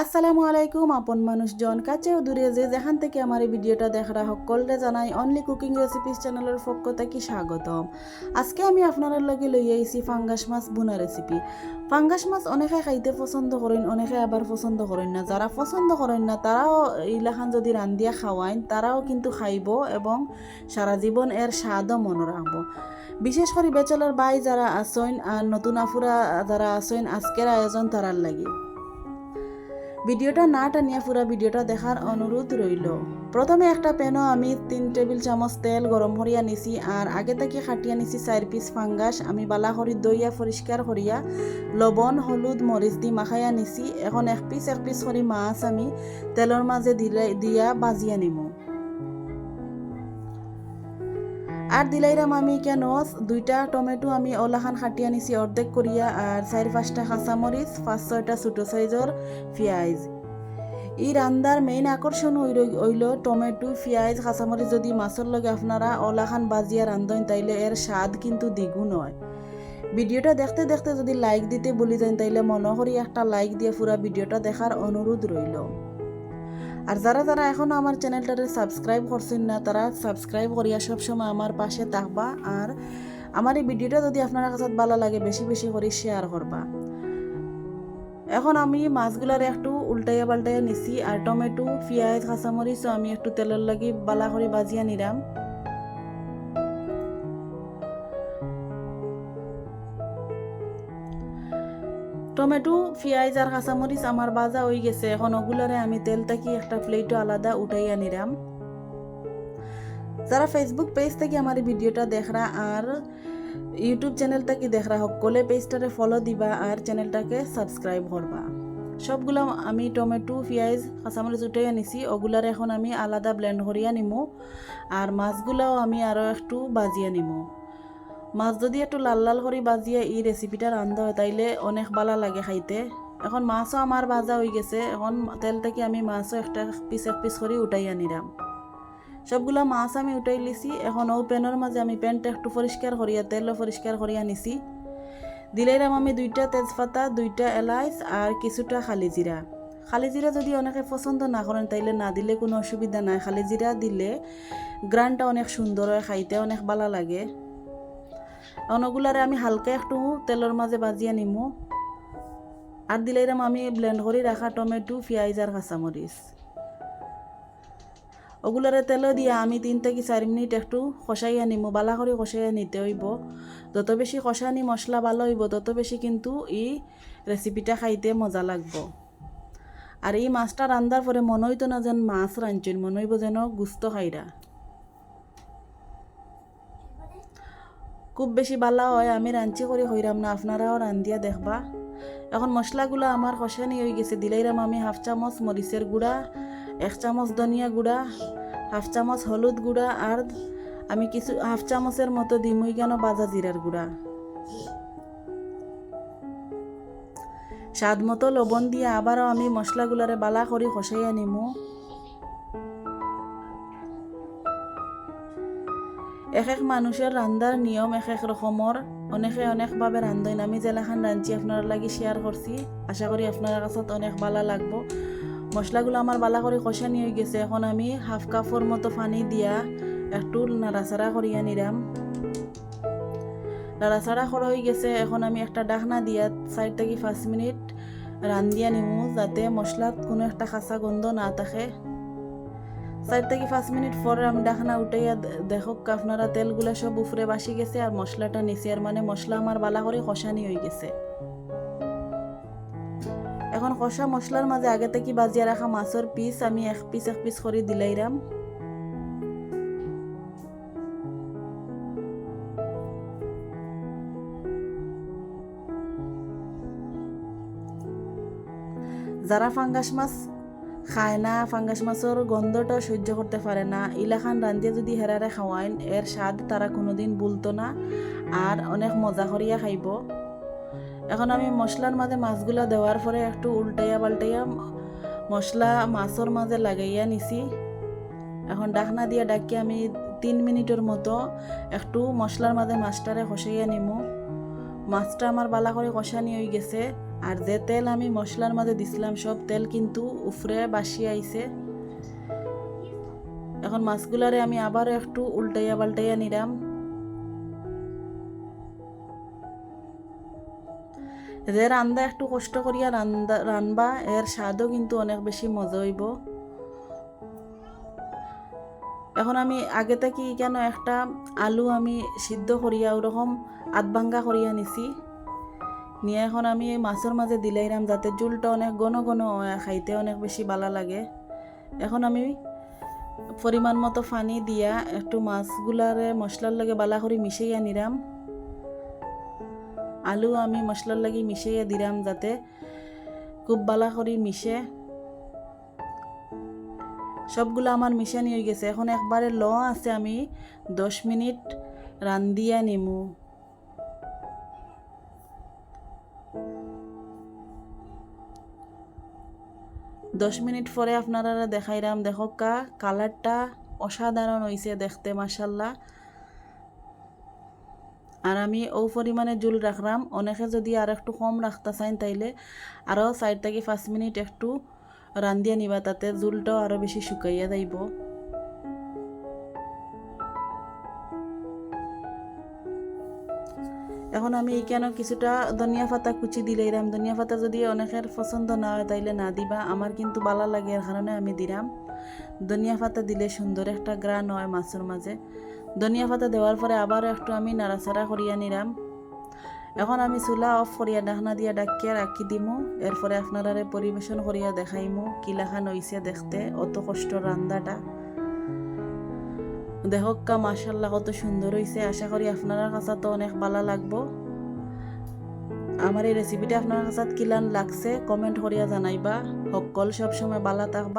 আসসালামু আলাইকুম, আপন মানুষজন। কাছে ও দূরে যে যেখান থেকে আমার এই ভিডিওটা দেখরা সকলরে জানাই অনলি কুকিং রেসিপিস চ্যানেলের পক্ষ থেকে স্বাগতম। আজকে আমি আপনার লগে লই আইছি ফাঙ্গাস মাছ বুনা রেসিপি ফাঙ্গাস মাছ অনেকে খাইতে পছন্দ করেন, অনেকে আবার পছন্দ করেন না। যারা পছন্দ করেন না, তারাও এইলাখান যদি রান্ধিয়া খাওয়াইন, তারাও কিন্তু খাইব এবং সারা জীবন এর স্বাদও মনে রাখব। বিশেষ করে বেচেলার বাই যারা আসইন আর নতুন আফুরা যারা আসইন আজকের আয়োজন তারার লাগে। ভিডিওটা না টানিয়া পুরা ভিডিওটা দেখার অনুরোধ রইল। প্রথমে একটা প্যানও আমি তিন টেবিল চামচ তেল গরম করিয়া নিছি আর আগে থেকে খাটিয়া নিছি চার পিস ফাঙ্গাস। আমি বালা করি দইয়া পরিষ্কার করিয়া লবণ, হলুদ, মরিচ দি মাখাইয়া নিছি। এখন এক পিস এক পিস করে মাছ আমি তেলের মাঝে দিলে দিয়া বাজিয়া নিমু। আর দিলাইরাম আমি কেন? দুইটা টমেটো আমি ওলাখান খাটিয়া নিছি অর্ধেক করিয়া, আর চার পাঁচটা কাঁচামরিচ, পাঁচ ছয়টা ছোটো সাইজর পেঁয়াজ। এই রান্দার মেইন আকর্ষণ হইল টমেটো, পেঁয়াজ, কাঁচামরিচ। যদি মাছের লগে আপনারা ওলাখান বাজিয়া রান্ধেন তাইলে এর স্বাদ কিন্তু দ্বিগুণ হয়। ভিডিওটা দেখতে দেখতে যদি লাইক দিতে বলি যান, তাইলে মনে করি একটা লাইক দিয়ে পুরা ভিডিওটা দেখার অনুরোধ রইল। আর যারা যারা এখনও আমার চ্যানেলটারে সাবস্ক্রাইব করছেন না, তারা সাবস্ক্রাইব করিয়া সবসময় আমার পাশে থাকবা। আর আমার এই ভিডিওটা যদি আপনার কাছে ভালো লাগে, বেশি বেশি করে শেয়ার করবা। এখন আমি মাছগুলার একটু উল্টাইয়া পাল্টাইয়া নিছি। আর টমেটো, পেঁয়াজ কাঁচামরিচও আমি একটু তেলের লাগি বালা করে বাজিয়া নিলাম। টমেটো, পেঁয়াজ আর কাঁচামরিচ আমার বাজা হয়ে গেছে। এখন ওগুলারে আমি তেল থেকে একটা প্লেটও আলাদা উঠাইয়া নিলাম যারা ফেসবুক পেজ থেকে আমার ভিডিওটা দেখরা আর ইউটিউব চ্যানেল থেকে দেখরা, সকলে পেজটারে ফলো দিবা আর চ্যানেলটাকে সাবস্ক্রাইব করবা। সবগুলো আমি টমেটো, পেঁয়াজ, কাঁচামরিচ উঠাইয়া নিছি ওগুলার এখন আমি আলাদা ব্লেন্ড করিয়া নিমু। আর মাছগুলাও আমি আরও একটু বাজিয়া নিমু। মাছ যদি একটু লাল লাল করে বাজিয়ে এই রেসিপিটা রান্ধা হয়, তাইলে অনেক ভালো লাগে খাইতে। এখন মাছও আমার ভাজা হয়ে গেছে, এখন তেল থেকে আমি মাছও একটা পিস এক পিস করে উঠাইয়া নিলাম সবগুলা মাছ আমি উঠাই লিছি, এখন ও প্যানের মাঝে আমি প্যানটা একটু পরিষ্কার করিয়া তেলও পরিষ্কার করিয়া নিছি দিলাইরাম আমি দুইটা তেজপাতা, দুইটা এলাইচ আর কিছুটা খালি জিরা খালি জিরা যদি অনেকে পছন্দ না করেন তাইলে না দিলে কোনো অসুবিধা নাই। খালি জিরা দিলে গ্রানটা অনেক সুন্দর হয়, খাইতে অনেক ভালো লাগে। অনগুলারে আমি হালকা একটু তেলের মাঝে বাজিয়ে নিমু। আর দিলাইরাম আমি ব্লেন্ড করে রাখা টমেটো, পেঁয়াজ আর কাঁচামরিচ। ওগুলারে তেল দিয়া আমি তিন থেকে চার মিনিট একটু কষাইয়া নিমু, বালা করে কষাইয়া নিতে হইব। যত বেশি কষানি মশলা ভালো হইব, তত বেশি কিন্তু এই রেসিপিটা খাইতে মজা লাগবো। আর এই মাছটা রান্ধার পরে মনে হইতো না যেন মাছ রাঁধছেন, মনে হইব যেন গুস্ত খাইরা। খুব বেশি ভালো হয়, আমি রাঞ্চি করে হইরাম না আপনারাও রান্ধিয়া দেখবা। এখন মশলাগুলো আমার কষানি হয়ে গেছে দিলাইরাম আমি হাফ চামচ মরিচের গুঁড়া, এক চামচ ধনিয়া গুঁড়া, হাফ চামচ হলুদ গুঁড়া আর আমি কিছু হাফ চামচের মতো দিমুই কেন বাজা জিরার গুঁড়া। স্বাদ মতো লবণ দিয়ে আবারও আমি মশলাগুলারে বালা করে কষাইয়া নিমু এক এক মানুষের রান্ধার নিয়ম এক এক রকমের অনেকে অনেকভাবে রান্ধেন আমি জেলাখান রাঁধছি আপনার লাগি শেয়ার করছি আশা করি আপনার কাছে অনেক ভালো লাগবো। মশলাগুলো আমার বালা করে কষানি হয়ে গেছে। এখন আমি হাফ কাপের মতো পানি দিয়া একটু নাড়াচাড়া করিয়া নিলাম নাড়াচাড়া করা হয়ে গেছে। এখন আমি একটা ডাকনা দিয়া চার থেকে পাঁচ মিনিট রান্ধিয়া নিমু যাতে মশলাত কোনো একটা খাসা গন্ধ না থাকে চার থেকে পাঁচ মিনিট পরে আমি ডাকনা উঠাইয়া দেখক আপনারা তেলগুলা সব উপরে বাসি গেছে আর মশলাটা নিচে, আর মানে মশলা আমার বালা করে কষানি হয়ে গেছে। এখন কষা মশলার মাঝে আগে থেকে বাজিয়া রাখা মাছের পিস আমি এক পিস এক পিস করে দিলাইরাম। যারা ফাঙ্গাস মাছ খায় না, ফাঙ্গাস মাছের গন্ধটা সহ্য করতে পারে না। ইলাখান রান্ধিয়ে যদি হেরারে খাওয়াইন এর স্বাদ তারা কোনোদিন ভুলতো না আর অনেক মজা করিয়া খাইব। এখন আমি মশলার মাঝে মাছগুলা দেওয়ার পরে একটু উল্টাইয়া পাল্টাইয়া মশলা মাছের মাঝে লাগাইয়া নিছি। এখন ডাকনা দিয়ে ডাকিয়ে আমি তিন মিনিটের মতো একটু মশলার মাঝে মাছটারে কষাইয়া নিমু। মাছটা আমার বালা করে কষানি হয়ে গেছে। আর যে তেল আমি মশলার মাঝে দিছিলাম, সব তেল কিন্তু উফরে বাসি আইছে। এখন মাছগুলারে আমি আবারও একটু উল্টাইয়া পাল্টাইয়া নিলাম। যে রান্দা একটু কষ্ট করিয়া রান্দা রানবা, এর স্বাদও কিন্তু অনেক বেশি মজা হইব। এখন আমি আগে থেকে কেন একটা আলু আমি সিদ্ধ করিয়া ওরকম আধভাঙ্গা করিয়া নিছি। নিয়ে এখন আমি এই মাছের মাঝে দিলাইরাম যাতে জুলটা অনেক ঘন ঘন খাইতে অনেক বেশি ভালো লাগে। এখন আমি পরিমাণ মতো পানি দিয়া একটু মাছগুলারে মশলার লাগে বালা করে মিশাইয়া নিরাম আলু আমি মশলার লাগি মিশাইয়া দিলাম যাতে খুব বালা করে মিশে সবগুলো আমার মিশানি হয়ে গেছে। এখন একবারে ল আছে আমি দশ মিনিট রান্দিয়া নিমু দশ মিনিট পরে আপনারা দেখাইরাম, দেখো কা, কালারটা অসাধারণ হয়েছে দেখতে মাসাল্লাহ আর আমি ও পরিমাণে জুল রাখলাম অনেকে যদি আর একটু কম রাখতে চাইন তাইলে আরও চার থেকে পাঁচ মিনিট একটু রান্দিয়া নিবা, তাতে জুলটাও আরও বেশি শুকাইয়া যাইব। এখন আমি এইখানে কিছুটা ধনিয়া পাতা কুচি দিলাইরাম ধনিয়া পাতা যদি অনেকের পছন্দ না হয় তাইলে না দিবা আমার কিন্তু বালা লাগে এর কারণে আমি দিলাম ধনিয়া পাতা দিলে সুন্দর একটা গ্রান হয় মাছের মাঝে ধনিয়া পাতা দেওয়ার পরে আবারও একটু আমি নাড়াচাড়া করিয়া নিলাম এখন আমি চুলা অফ করিয়া ডাকনা দিয়া ডাকিয়া রাখি দিমু। এরপরে আপনারা পরিবেশন করিয়া দেখাইমু কিলাখান হইছে দেখতে, অত কষ্ট রান্দাটা দেখক কা মাসাল্লাহ কত সুন্দর হয়েছে আশা করি আপনার কাছে তো অনেক ভালো লাগবো। আমার এই রেসিপিটা আপনার কাছে কিলান লাগছে কমেন্ট করিয়া জানাইবা। সকল সবসময় ভালো থাকবা।